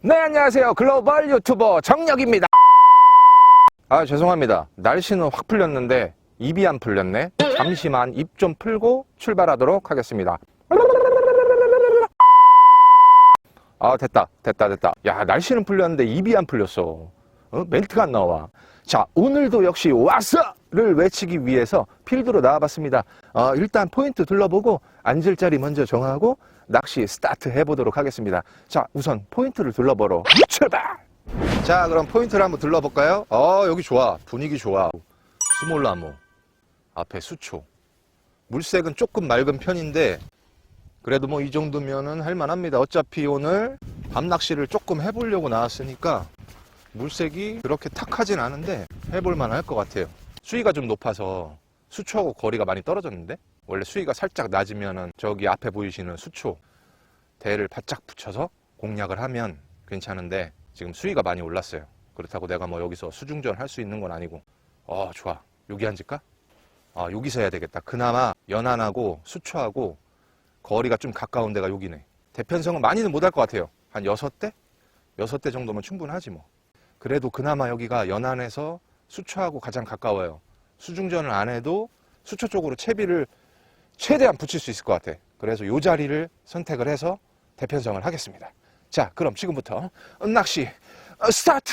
네, 안녕하세요. 글로벌 유튜버 정혁입니다. 아, 죄송합니다. 날씨는 확 풀렸는데 입이 안 풀렸네. 잠시만 입 좀 풀고 출발하도록 하겠습니다. 아, 됐다. 됐다. 됐다. 야, 날씨는 풀렸는데 입이 안 풀렸어. 어? 멘트가 안 나와. 자, 오늘도 역시 왔어를 외치기 위해서 필드로 나와봤습니다. 어, 일단 포인트 둘러보고 앉을 자리 먼저 정하고 낚시 스타트 해보도록 하겠습니다. 자, 우선 포인트를 둘러보러 출발! 자, 그럼 포인트를 한번 둘러볼까요? 어, 여기 좋아. 분위기 좋아. 스몰나무. 앞에 수초. 물색은 조금 맑은 편인데, 그래도 뭐 이 정도면은 할만합니다. 어차피 오늘 밤 낚시를 조금 해보려고 나왔으니까, 물색이 그렇게 탁하진 않은데, 해볼만 할 것 같아요. 수위가 좀 높아서 수초하고 거리가 많이 떨어졌는데, 원래 수위가 살짝 낮으면은 저기 앞에 보이시는 수초, 대를 바짝 붙여서 공략을 하면 괜찮은데, 지금 수위가 많이 올랐어요. 그렇다고 내가 뭐 여기서 수중전 할 수 있는 건 아니고. 어, 좋아. 여기 앉을까? 아, 여기서 해야 되겠다. 그나마 연안하고 수초하고 거리가 좀 가까운 데가 여기네. 대편성은 많이는 못할 것 같아요. 한 여섯 대? 여섯 대 정도면 충분하지 뭐. 그래도 그나마 여기가 연안에서 수초하고 가장 가까워요. 수중전을 안 해도 수초 쪽으로 채비를 최대한 붙일 수 있을 것 같아. 그래서 이 자리를 선택을 해서 대편성을 하겠습니다. 자, 그럼 지금부터 낚시 어, 스타트!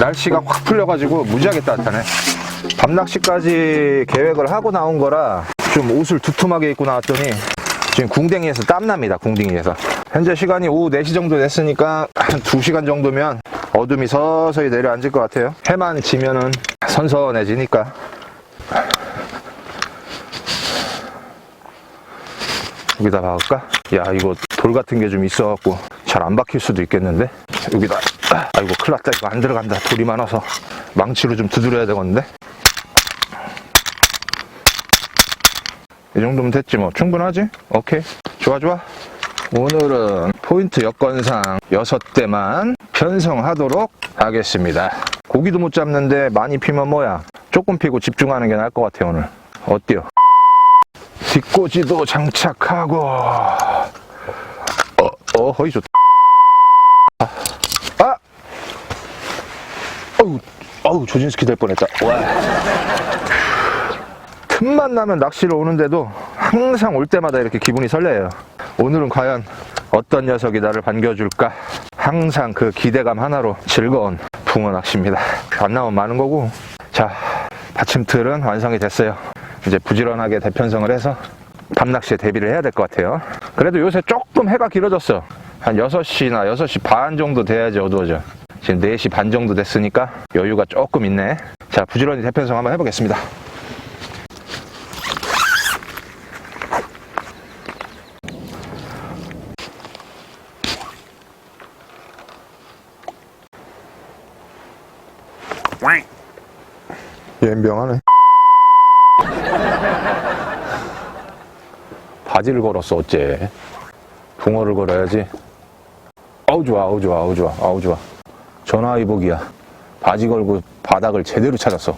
날씨가 확 풀려가지고 무지하게 따뜻하네. 밤낚시까지 계획을 하고 나온 거라 좀 옷을 두툼하게 입고 나왔더니 지금 궁뎅이에서 땀납니다. 궁뎅이에서. 현재 시간이 오후 4시 정도 됐으니까 한 2시간 정도면 어둠이 서서히 내려앉을 것 같아요. 해만 지면은 선선해지니까. 여기다 박을까? 야, 이거 돌 같은 게 좀 있어갖고 잘 안 박힐 수도 있겠는데? 여기다. 아이고, 큰일 났다. 이거 안 들어간다. 돌이 많아서. 망치로 좀 두드려야 되겠는데? 이 정도면 됐지 뭐. 충분하지? 오케이. 좋아, 좋아. 오늘은 포인트 여건상 6대만 편성하도록 하겠습니다. 고기도 못 잡는데 많이 피면 뭐야? 조금 피고 집중하는 게 나을 것 같아, 오늘. 어때요? 뒷꽂이도 장착하고 어, 어, 허이 좋다. 아, 아, 어우, 어우, 조진스키 될 뻔했다. 와. 틈만 나면 낚시를 오는데도 항상 올 때마다 이렇게 기분이 설레요. 오늘은 과연 어떤 녀석이 나를 반겨줄까? 항상 그 기대감 하나로 즐거운 붕어 낚시입니다. 안 나오면 많은 거고. 자, 받침틀은 완성이 됐어요. 이제 부지런하게 대편성을 해서 밤낚시에 대비를 해야 될 것 같아요. 그래도 요새 조금 해가 길어졌어. 한 6시나 6시 반 정도 돼야지 어두워져. 지금 4시 반 정도 됐으니까 여유가 조금 있네. 자, 부지런히 대편성 한번 해보겠습니다. 연병하네. 바지를 걸었어 어째 붕어를 걸어야지 아우 좋아 아우 좋아 아우 좋아 아우 좋아 전화위복이야. 바지 걸고 바닥을 제대로 찾았어.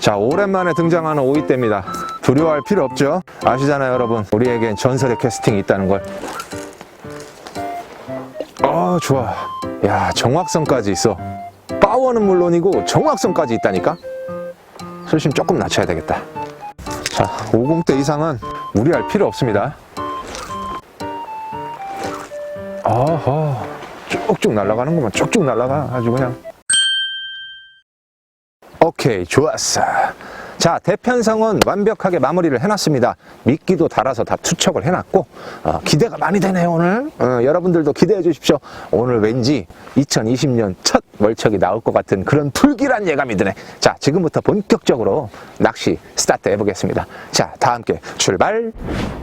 자 오랜만에 등장하는 오이대입니다. 두려워할 필요 없죠? 아시잖아요 여러분. 우리에겐 전설의 캐스팅이 있다는 걸 아 좋아. 야 정확성까지 있어. 파워는 물론이고 정확성까지 있다니까? 수심 조금 낮춰야 되겠다. 자, 50대 이상은 무리할 필요 없습니다. 어허, 쭉쭉 날아가는구만. 쭉쭉 날아가. 아주 그냥. 오케이, 좋았어. 자, 대편성은 완벽하게 마무리를 해놨습니다. 미끼도 달아서 다 투척을 해놨고, 어, 기대가 많이 되네요, 오늘. 어, 여러분들도 기대해 주십시오. 오늘 왠지 2020년 첫 월척이 나올 것 같은 그런 불길한 예감이 드네. 자, 지금부터 본격적으로 낚시 스타트 해보겠습니다. 자, 다 함께 출발!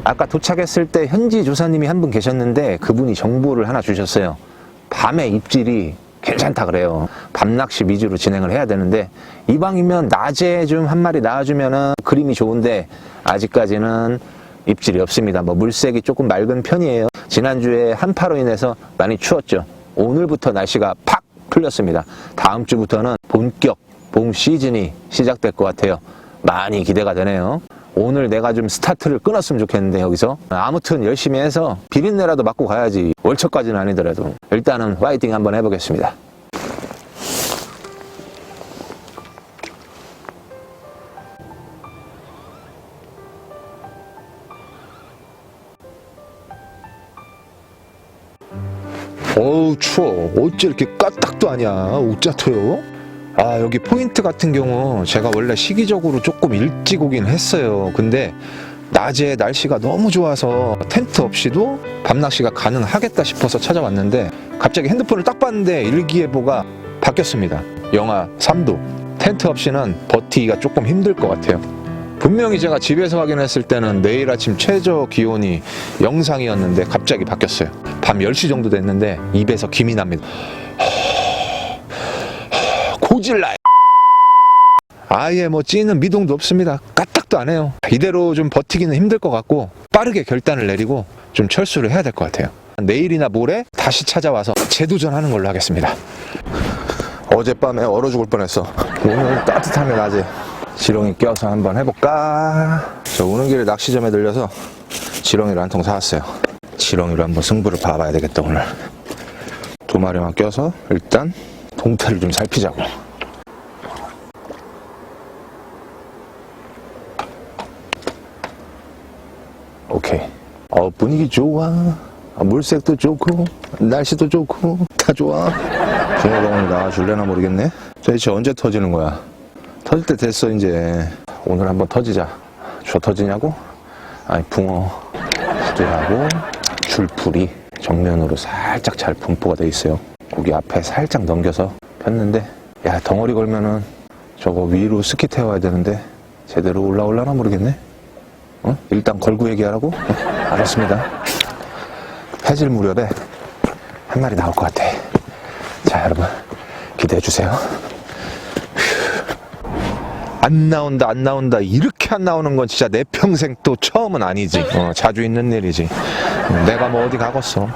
아까 도착했을 때 현지 조사님이 한 분 계셨는데 그분이 정보를 하나 주셨어요. 밤에 입질이 괜찮다 그래요. 밤낚시 위주로 진행을 해야 되는데 이방이면 낮에 좀 한 마리 나와주면은 그림이 좋은데 아직까지는 입질이 없습니다. 뭐 물색이 조금 맑은 편이에요. 지난주에 한파로 인해서 많이 추웠죠. 오늘부터 날씨가 팍 풀렸습니다. 다음 주부터는 본격 봄 시즌이 시작될 것 같아요. 많이 기대가 되네요. 오늘 내가 좀 스타트를 끊었으면 좋겠는데 여기서. 아무튼 열심히 해서 비린내라도 맞고 가야지. 월척까지는 아니더라도. 일단은 화이팅 한번 해보겠습니다. 어우 추워. 어째 이렇게 까딱도 아니야. 우짜토요 아 여기 포인트 같은 경우 제가 원래 시기적으로 조금 일찍 오긴 했어요. 근데 낮에 날씨가 너무 좋아서 텐트 없이도 밤낚시가 가능하겠다 싶어서 찾아왔는데 갑자기 핸드폰을 딱 봤는데 일기예보가 바뀌었습니다. 영하 3도. 텐트 없이는 버티기가 조금 힘들 것 같아요. 분명히 제가 집에서 확인했을 때는 내일 아침 최저 기온이 영상이었는데 갑자기 바뀌었어요. 밤 10시 정도 됐는데 입에서 김이 납니다 고질라. 아예 뭐 찌는 미동도 없습니다. 까딱도 안 해요. 이대로 좀 버티기는 힘들 것 같고 빠르게 결단을 내리고 좀 철수를 해야 될 것 같아요. 내일이나 모레 다시 찾아와서 재도전하는 걸로 하겠습니다. 어젯밤에 얼어 죽을 뻔했어. 오늘 따뜻하면 아직 지렁이 껴서 한번 해볼까? 저 오는 길에 낚시점에 들려서 지렁이를 한 통 사왔어요. 지렁이로 한번 승부를 봐봐야 되겠다 오늘. 두 마리만 껴서 일단 동태를 좀 살피자고 오케이. 어 분위기 좋아? 아, 물색도 좋고 날씨도 좋고 다 좋아? 오늘 나와줄래나 모르겠네. 도대체 언제 터지는 거야? 터질 때 됐어 이제. 오늘 한번 터지자. 저 터지냐고? 아니 붕어 부두하고 줄풀이 정면으로 살짝 잘 분포가 돼 있어요. 고기 앞에 살짝 넘겨서 폈는데 야 덩어리 걸면은 저거 위로 스키 태워야 되는데 제대로 올라올라나 모르겠네 어? 일단 걸고 얘기하라고? 어, 알았습니다. 해질 무렵에 한 마리 나올 것 같아. 자 여러분 기대해 주세요. 안 나온다 안 나온다. 이렇게 안 나오는 건 진짜 내 평생 또 처음은 아니지. 어, 자주 있는 일이지. 음, 내가 뭐 어디 가겠어?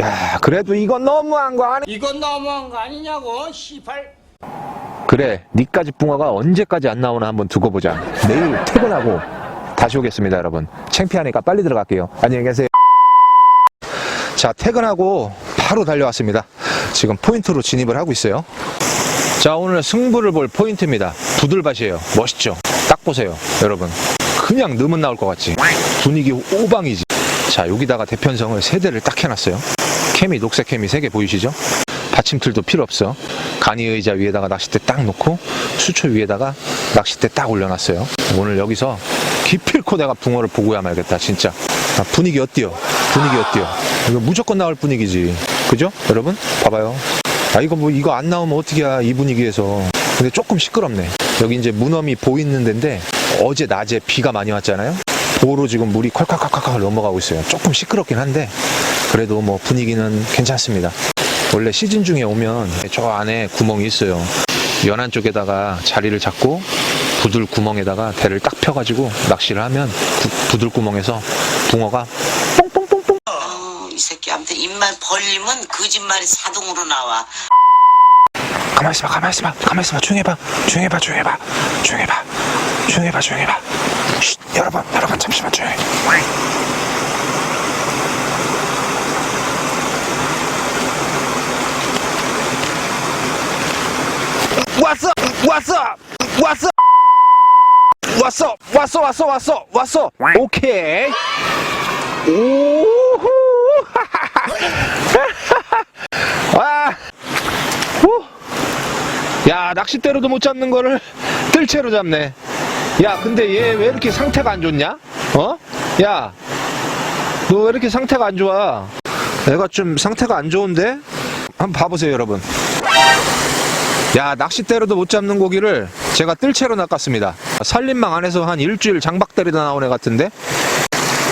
야 그래도 이건 너무한 거 아니 이건 너무한 거 아니냐고 시팔 그래 니까지 붕어가 언제까지 안 나오나 한번 두고 보자. 내일 퇴근하고 다시 오겠습니다 여러분. 창피하니까 빨리 들어갈게요. 안녕히 계세요. 자 퇴근하고 바로 달려왔습니다. 지금 포인트로 진입을 하고 있어요. 자 오늘 승부를 볼 포인트입니다. 부들밭이에요. 멋있죠? 딱 보세요 여러분. 그냥 넣으면 나올 것 같지? 분위기 오방이지. 자 여기다가 대편성을 세 대를 딱 해놨어요. 케미 녹색 케미 세개 보이시죠? 받침틀도 필요 없어. 간이 의자 위에다가 낚싯대 딱 놓고 수초 위에다가 낚싯대 딱 올려놨어요. 오늘 여기서 기필코 내가 붕어를 보고야 말겠다 진짜. 아, 분위기 어때요? 분위기 어때요? 이거 무조건 나올 분위기지. 그죠? 여러분? 봐봐요. 아 이거 뭐 이거 안 나오면 어떻게야 이 분위기에서. 근데 조금 시끄럽네. 여기 이제 문어미 보이는 데인데 어제 낮에 비가 많이 왔잖아요? 도로 지금 물이 콸콸콸콸콸 넘어가고 있어요. 조금 시끄럽긴 한데 그래도 뭐 분위기는 괜찮습니다. 원래 시즌 중에 오면 저 안에 구멍이 있어요. 연안 쪽에다가 자리를 잡고 부들 구멍에다가 대를 딱 펴가지고 낚시를 하면 부, 부들 구멍에서 붕어가 어, 이 새끼 아무튼 입만 벌리면 거짓말이 자동으로 나와. 가만히 있어봐 가만히 있어봐 가만히 있어봐. 조용히 해봐 조용히 해봐 조용히 해봐 조용히 해봐 조용히 해봐 조용히 해봐. 쉿, 여러분 여러분 잠시만 조용히. 왔어 왔어 왔어 왔어 왔어 왔어 왔어 왔어 오케이 오후 와 후. 야 낚싯대로도 못 잡는 거를 뜰채로 잡네 야, 근데 얘 왜 이렇게 상태가 안 좋냐? 어? 야, 너 왜 이렇게 상태가 안 좋아? 내가 좀 상태가 안 좋은데? 한번 봐보세요, 여러분. 야, 낚싯대로도 못 잡는 고기를 제가 뜰채로 낚았습니다. 살림망 안에서 한 일주일 장박 때리다 나온 애 같은데?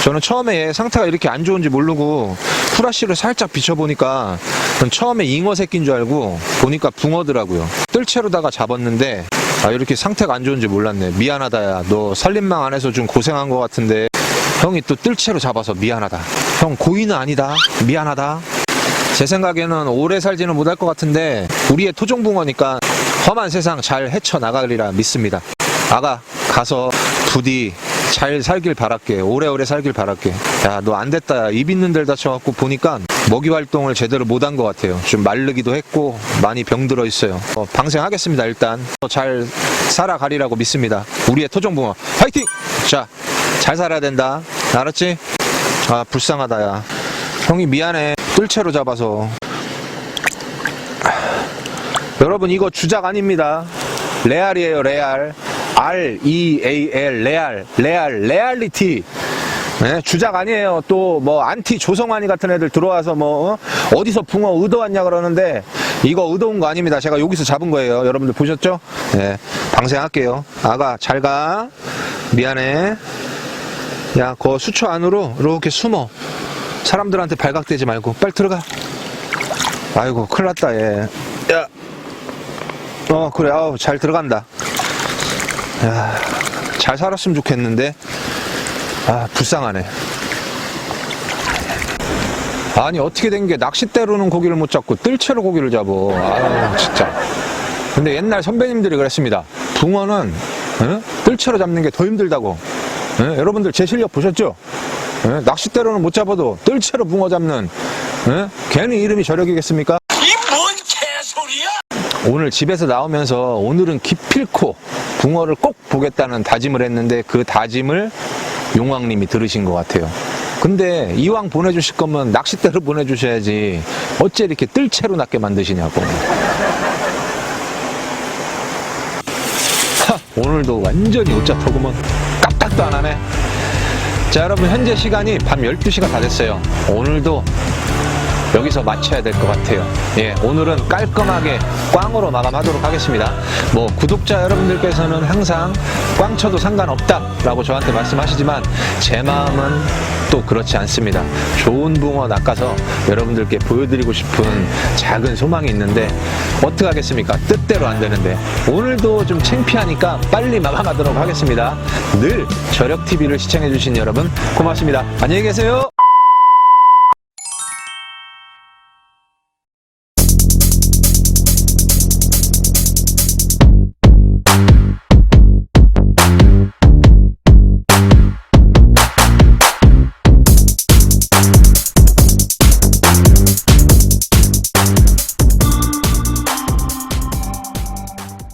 저는 처음에 얘 상태가 이렇게 안 좋은지 모르고 후라시를 살짝 비춰보니까 전 처음에 잉어 새끼인 줄 알고 보니까 붕어더라고요. 뜰채로다가 잡았는데 아 이렇게 상태가 안 좋은지 몰랐네. 미안하다 야. 너 살림망 안에서 좀 고생한 것 같은데 형이 또 뜰채로 잡아서 미안하다. 형 고의는 아니다. 미안하다. 제 생각에는 오래 살지는 못할 것 같은데 우리의 토종붕어니까 험한 세상 잘 헤쳐나가리라 믿습니다. 아가 가서 부디 잘 살길 바랄게. 오래오래 살길 바랄게. 야, 너 안 됐다. 야. 입 있는 데를 다쳐갖고 보니까 먹이 활동을 제대로 못 한 것 같아요. 좀 마르기도 했고 많이 병들어 있어요. 어, 방생하겠습니다. 일단 어, 잘 살아가리라고 믿습니다. 우리의 토종붕어 화이팅! 자, 잘 살아야 된다. 알았지? 아 불쌍하다 야. 형이 미안해. 뜰채로 잡아서. 여러분 이거 주작 아닙니다. 레알이에요 레알. R E A L 레알 레알 레알리티. 네, 주작 아니에요. 또 뭐 안티 조성환이 같은 애들 들어와서 뭐 어? 디서 붕어 의도왔냐 그러는데 이거 의도온 거 아닙니다. 제가 여기서 잡은 거예요. 여러분들 보셨죠? 네, 방생할게요. 아가 잘 가. 미안해. 야, 그 수초 안으로 이렇게 숨어. 사람들한테 발각되지 말고 빨리 들어가. 아이고 큰일 났다 얘. 야. 어 그래 아우 잘 들어간다. 야, 잘 살았으면 좋겠는데. 아 불쌍하네. 아니 어떻게 된 게 낚싯대로는 고기를 못 잡고 뜰채로 고기를 잡어. 아 진짜. 근데 옛날 선배님들이 그랬습니다. 붕어는 어? 뜰채로 잡는 게 더 힘들다고. 예? 여러분들 제 실력 보셨죠? 예? 낚싯대로는 못 잡아도 뜰채로 붕어 잡는 예? 괜히 이름이 저력이겠습니까? 이 뭔 개소리야? 오늘 집에서 나오면서 오늘은 기필코 붕어를 꼭 보겠다는 다짐을 했는데 그 다짐을 용왕님이 들으신 것 같아요. 근데 이왕 보내주실 거면 낚싯대로 보내주셔야지 어째 이렇게 뜰채로 낚게 만드시냐고. 하, 오늘도 완전히 오짜터구먼 깜짝도 안 하네. 자 여러분 현재 시간이 밤 12시가 다 됐어요. 오늘도 여기서 마쳐야 될 것 같아요. 예, 오늘은 깔끔하게 꽝으로 마감하도록 하겠습니다. 뭐 구독자 여러분들께서는 항상 꽝 쳐도 상관없다라고 저한테 말씀하시지만 제 마음은 또 그렇지 않습니다. 좋은 붕어 낚아서 여러분들께 보여드리고 싶은 작은 소망이 있는데 어떻게 하겠습니까? 뜻대로 안 되는데 오늘도 좀 창피하니까 빨리 마감하도록 하겠습니다. 늘 저력 TV를 시청해 주신 여러분 고맙습니다. 안녕히 계세요.